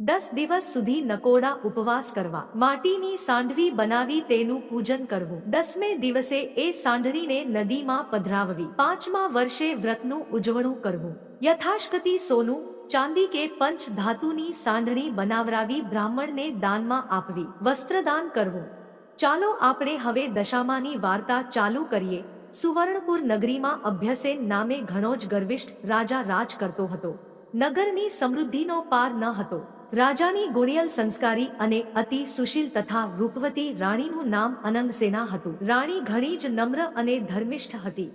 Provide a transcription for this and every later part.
દસ દિવસ સુધી નકોડા ઉપવાસ કરવા. માટીની સાંઢવી બનાવી તેનું પૂજન કરવું. દસમે દિવસે એ સાંઢળીને નદીમાં પધરાવવી. પાંચમા વર્ષે વ્રતનું ઉજવણું કરવું. યથાશક્તિ સોનું, ચાંદી કે પંચ ધાતુની સાંઢણી બનાવરાવી બ્રાહ્મણને દાનમાં આપવી. વસ્ત્રદાન કરવું. ચાલો આપણે હવે દશામાની વાર્તા ચાલુ કરીએ. સુવર્ણપુર નગરીમાં અભ્યસેન નામે ઘણો જ ગર્વિષ્ઠ રાજા રાજ કરતો હતો. નગરની સમૃદ્ધિનો પાર ન હતો. રાજાની ગુણિયલ સંસ્કારી અને અતિ સુશીલ તથા રૂપવતી રાણીનું નામ અનંગસેના હતું. રાણી ઘણી જ નમ્ર અને ધર્મિષ્ઠ હતી.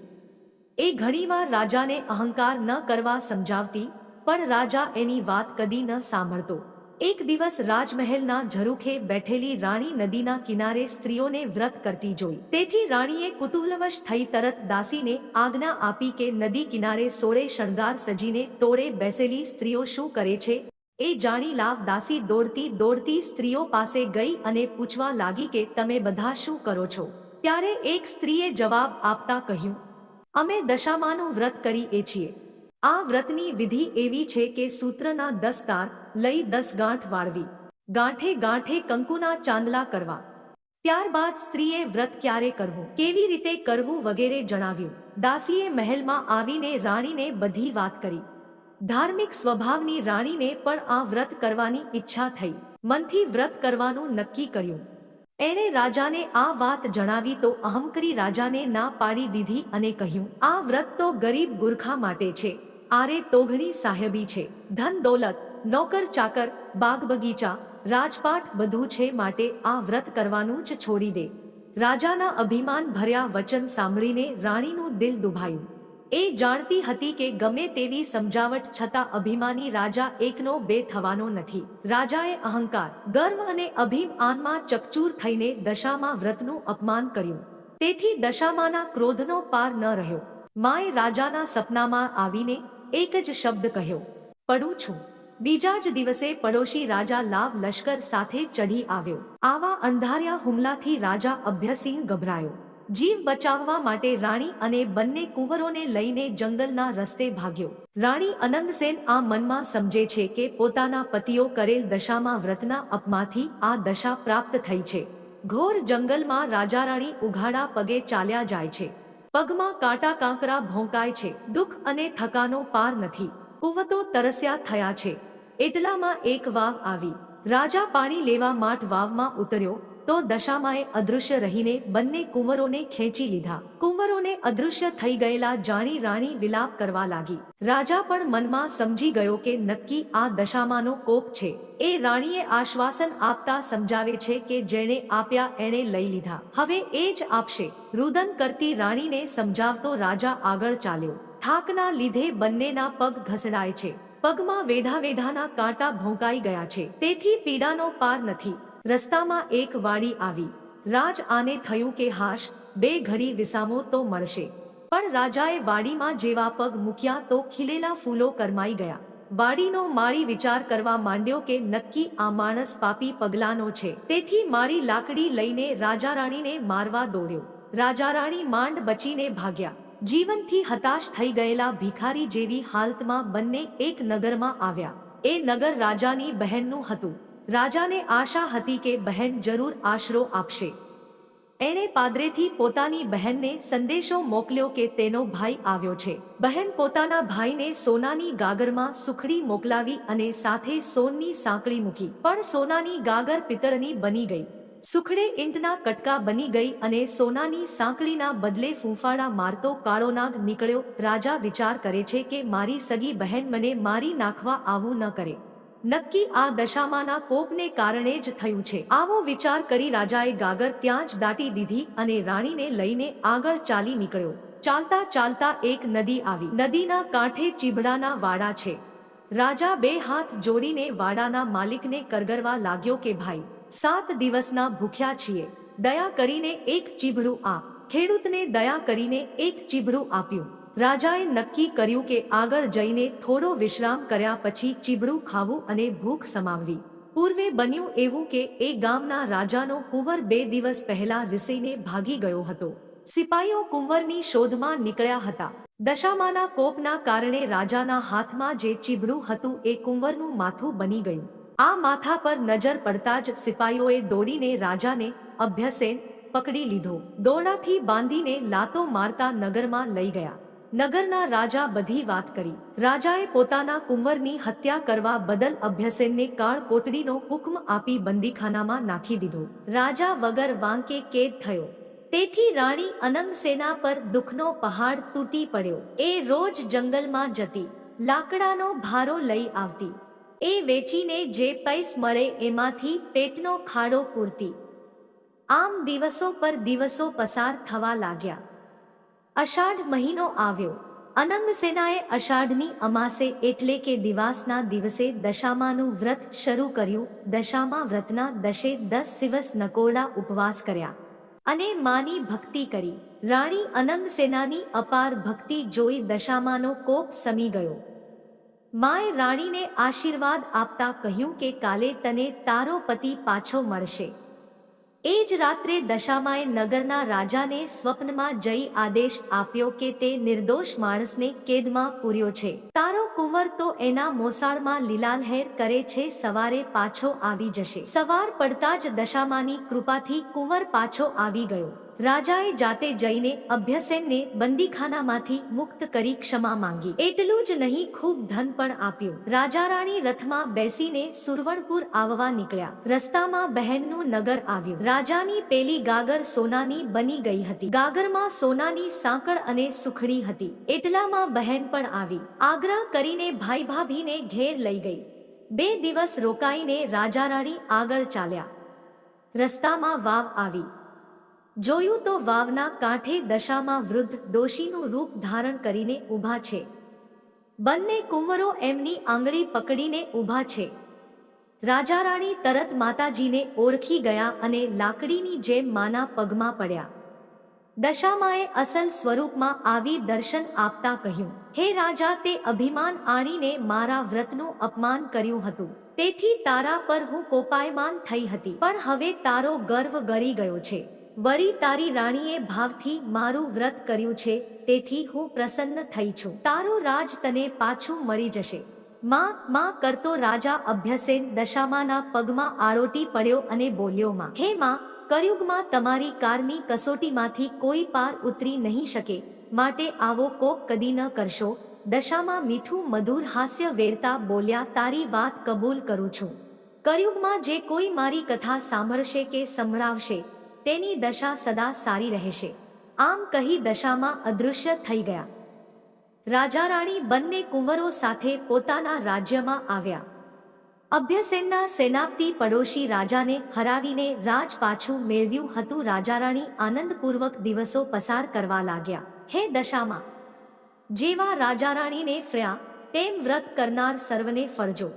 એ ઘણીવાર રાજાને અહંકાર ન કરવા સમજાવતી, પણ રાજા એની વાત કદી ન સાંભળતો. એક દિવસ રાજમહેલના ઝરૂખે બેઠેલી રાણી નદીના કિનારે સ્ત્રીઓને વ્રત કરતી જોઈ. તેથી રાણીએ કુતૂહલવશ થઈ તરત દાસીને આજ્ઞા આપી કે નદી કિનારે સોળે શણગાર સજીને ટોળે બેસેલી સ્ત્રીઓ શું કરે છે? એ જાણી લાવ દાસી દોડતી દોડતી સ્ત્રીઓ પાસે ગઈ અને પૂછવા લાગી કે તમે બધા શું કરો છો? ત્યારે એક સ્ત્રીએ જવાબ આપતા કહ્યું, અમે દશામાનું વ્રત કરીએ છીએ. આ વ્રતની વિધિ એવી છે કે સૂત્રના દસ તાર લઈ દસ ગાંઠ વાળવી. ગાંઠે ગાંઠે કંકુના ચાંદલા કરવા. ત્યારબાદ સ્ત્રીએ વ્રત ક્યારે કરવું? કેવી રીતે કરવું? વગેરે જણાવ્યું. દાસીએ મહેલમાં આવીને રાણીને બધી વાત કરી. ધાર્મિક સ્વભાવની રાણીને પણ આ વ્રત કરવાની ઈચ્છા થઈ. મનથી વ્રત કરવાનું નક્કી કર્યું. એણે રાજાને આ વાત જણાવી તો અહંકરી રાજાને ના પાડી દીધી અને કહ્યું, આ વ્રત તો ગરીબ ગુરખા માટે છે. આરે તોઘણી સાહેબી છે. ધન દોલત, નોકર ચાકર, બાગ બગીચા, રાજપાટ બધું છે માટે આ વ્રત કરવાનું જ છોડી દે. રાજાના અભિમાન ભર્યા વચન સાંભળીને રાણીનું દિલ દુભાયું. એ જાણતી હતી કે ગમે તેવી સમજાવટ છતાં અભિમાની રાજા એકનો બે થવાનો નથી. રાજાએ અહંકાર, ગર્વ અને અભિમાનમાં ચકચૂર થઈને દશામાં વ્રતનું અપમાન કર્યું. તેથી દશામાના ક્રોધનો પાર ન રહ્યો. માએ રાજાના સપનામાં આવીને એક જ શબ્દ કહ્યો, પડું છું. બીજા જ દિવસે પડોશી રાજા લાવ લશ્કર સાથે ચઢી આવ્યો. આવા અંધાર્યા હુમલાથી રાજા અભ્યસિંહ ગભરાયો. જીવ બચાવવા માટે રાણી અને બંને કુંવરોને લઈને જંગલના રસ્તે ભાગ્યો. રાણી અનંગસેન આ મનમાં સમજે છે કે પોતાના પતિઓ કરેલ દશામાં વ્રતના અપમાથી આ દશા પ્રાપ્ત થઈ છે. ઘોર જંગલમાં રાજા રાણી ઉઘાડા પગે ચાલ્યા જાય છે. પગમાં કાંટા કાંકરા ભોંકાય છે. દુઃખ અને થકાનો પાર નથી. કુવતો તરસ્યા થયા છે. એટલામાં એક વાવ આવી. રાજા પાણી લેવા માટ વાવમાં ઉતર્યો. તો દશામાએ અદૃશ્ય રહીને બંને કુંવરોને ખેંચી લીધા. કુંવરોને અદૃશ્ય થઈ ગયેલા જાણી રાણી વિલાપ કરવા લાગી. રાજા પણ મનમાં સમજી ગયો કે નક્કી આ દશામાનો કોપ છે. એ રાણીએ આશ્વાસન આપતા સમજાવે છે કે જેણે આપ્યા એણે લઈ લીધા. હવે એ જ આપશે. રુદન કરતી રાણીને સમજાવતો રાજા આગળ ચાલ્યો. થાકના લીધે બંનેના પગ ઘસડાય છે. પગમાં વેઢા વેઢાના કાંટા ભોંકાઈ ગયા છે. તેથી પીડાનો પાર નથી. રસ્તામાં એક વાડી આવી. રાજ આને થયું કે હાશ, બે ઘડી વિસામો તો મળશે. પણ રાજાએ વાડીમાં જેવા પગ મૂક્યા તો ખીલેલા ફૂલો કરમાઈ ગયા. વાડીનો માળી વિચાર કરવા માંડ્યો કે નક્કી આ માણસ પાપી પગલાનો છે. તેથી માળી લાકડી લઈને રાજારાણીને મારવા દોડ્યો. રાજારાણી માંડ બચીને ભાગ્યા. જીવનથી હતાશ થઈ ગયેલા ભિખારી જેવી હાલતમાં બંને એક નગરમાં આવ્યા. એ નગર રાજાની બહેનનું હતું. રાજાને આશા હતી કે બહેન જરૂર આશરો આપશે. એણે પાદરેથી પોતાની બહેનને સંદેશો મોકલ્યો કે તેનો ભાઈ આવ્યો છે. બહેન પોતાના ભાઈને સોનાની ગાગરમાં સુખડી મોકલાવી અને સાથે સોનની સાંકળી મૂકી. પણ સોનાની ગાગર પિત્તળની બની ગઈ. સુખડે ઈંટના કટકા બની ગઈ અને સોનાની સાંકળીના બદલે ફૂંફાળા મારતો કાળો નાગ નીકળ્યો. રાજા વિચાર કરે છે કે મારી સગી બહેન મને મારી નાખવા આવું ન કરે. નક્કી આ દશામાના કોપને કારણે જ થયું છે. આવો વિચાર કરી રાજાએ ગાગર ત્યાં જ દાટી દીધી અને રાણીને લઈને આગળ ચાલી નીકળ્યો. ચાલતા ચાલતા એક નદી આવી. નદીના કાંઠે ચીબડાના વાડા છે. રાજા બે હાથ જોડીને વાડાના માલિકને કરગરવા લાગ્યો કે, ભાઈ, સાત દિવસના ભૂખ્યા છીએ. દયા કરીને એક ચીબડું આપ. ખેડૂતને દયા કરીને એક ચીબડું આપ્યું. રાજાએ નક્કી કર્યું કે આગળ જઈને થોડો વિશ્રામ કર્યા પછી ચીબડું ખાવું અને ભૂખ સમાવવી. પૂર્વે બન્યું એવું કે એ ગામના રાજાનો કુંવર બે દિવસ પહેલા રિસીને ભાગી ગયો હતો. સિપાઈઓ કુંવરની શોધમાં નીકળ્યા હતા. દશામાના કોપના કારણે રાજાના હાથમાં જે ચીબડું હતું એ કુંવરનું માથું બની ગયું. આ માથા પર નજર પડતા જ સિપાઈઓએ દોડીને રાજાને અભ્યસેન પકડી લીધો. દોડાથી બાંધીને લાતો મારતા નગરમાં લઈ ગયા. નગરના રાજા બધી વાત કરી. રાજાએ પોતાના કુંવરની હત્યા કરવા બદલ અભ્યસેનને કાળ કોટડીનો હુકમ આપી બંદીખાનામાં નાખી દીધો. રાજા વગર વાંકે કેદ થયો. તેથી રાણી અનંગસેના પર દુઃખનો પહાડ તૂટી પડ્યો. એ રોજ જંગલમાં જતી. લાકડાનો ભારો લઈ આવતી. એ વેચીને જે પૈસ મળે એમાંથી પેટનો ખાડો પૂરતી. આમ દિવસો પર દિવસો પસાર થવા લાગ્યા. અષાઢ મહિનો આવ્યો. અનંગસેનાએ અષાઢની અમાસે એટલે કે દિવાસના દિવસે દશામાનું વ્રત શરૂ કર્યું. દશામા વ્રતના દશે દસ દિવસ નકોરડા ઉપવાસ કર્યા. અને માની ભક્તિ કરી. રાણી અનંગસેનાની અપાર ભક્તિ જોઈ દશામાનો કોપ સમી ગયો. માએ રાણીને આશીર્વાદ આપતા કહ્યું કે કાલે તને તારો પતિ પાછો મળશે. એ જ રાત્રે દશામાએ નગરના રાજાને સ્વપ્નમાં જઈ આદેશ આપ્યો કે તે નિર્દોષ માણસને કેદમાં પૂર્યો છે. તારો કુંવર તો એના મોસાળમાં લીલાલહેર કરે છે, સવારે પાછો આવી જશે. સવાર પડતા જ દશામાની કૃપાથી કુંવર પાછો આવી ગયો. રાજાએ જાતે જઈને અભ્યસેનને બંદીખાનામાંથી મુક્ત કરી ક્ષમા માંગી. એટલું જ નહીં, ખૂબ ધન પણ આપ્યું. રાજા રાણી રથમાં બેસીને સુરવણપુર આવવા નીકળ્યા. રસ્તામાં બહેનનું નગર આવ્યું. રાજાની પેલી ગાગર સોનાની બની ગઈ હતી. ગાગરમાં સોનાની સાંકળ અને સુખડી હતી. એટલામાં બહેન પણ આવી. આગ્રહ કરીને ભાઈ ભાભીને ઘેર લઈ ગઈ. બે દિવસ રોકાઈને રાજા રાણી આગળ ચાલ્યા. રસ્તામાં વાવ આવી. જોયું તો વાવના કાંઠે દશામાં વૃદ્ધ ડોશીનું રૂપ ધારણ કરીને ઊભા છે. બંને કુંવરો એમની આંગળી પકડીને ઊભા છે. રાજારાણી તરત માતાજીને ઓળખી ગયા અને લાકડીની જેમ માના પગમાં પડ્યા. દશામાએ અસલ સ્વરૂપમાં આવી દર્શન આપતા કહ્યું, હે રાજા, તે અભિમાન આણીને મારા વ્રતનું અપમાન કર્યું હતું. તેથી તારા પર હું કોપાયમાન થઈ હતી. પણ હવે તારો ગર્વ ગળી ગયો છે. વળી તારી રાણીએ ભાવથી મારું વ્રત કર્યું છે, તેથી હું પ્રસન્ન થઈ છું. તારો રાજ તને પાછું મળી જશે. માં માં કરતો રાજા અભ્યસેન દશામાના પગમાં આળોટી પડ્યો અને બોલ્યો, માં, હે માં, કળિયુગમાં તમારી કારની કસોટીમાંથી કોઈ પાર ઉતરી નહીં શકે. માટે આવો કોપ કદી ન કરશો. દશામાં મીઠું મધુર હાસ્ય વેરતા બોલ્યા, તારી વાત કબૂલ કરું છું. કળિયુગમાં જે કોઈ મારી કથા સાંભળશે કે સંભળાવશે તેની દશા સદા સારી રહેશે. આમ કહી દશામાં અદૃશ્ય થઈ ગયા. રાજા રાણી બંને કુંવરો સાથે પોતાના રાજ્યમાં આવ્યા. અભ્યસેનના સેનાપતિ પડોશી રાજાને હરાવીને રાજ પાછું મેળવ્યું હતું. રાજા રાણી આનંદપૂર્વક દિવસો પસાર કરવા લાગ્યા. હે દશામાં! જેવા રાજા રાણીને ફર્યા, તેમ વ્રત કરનાર સર્વને ફળજો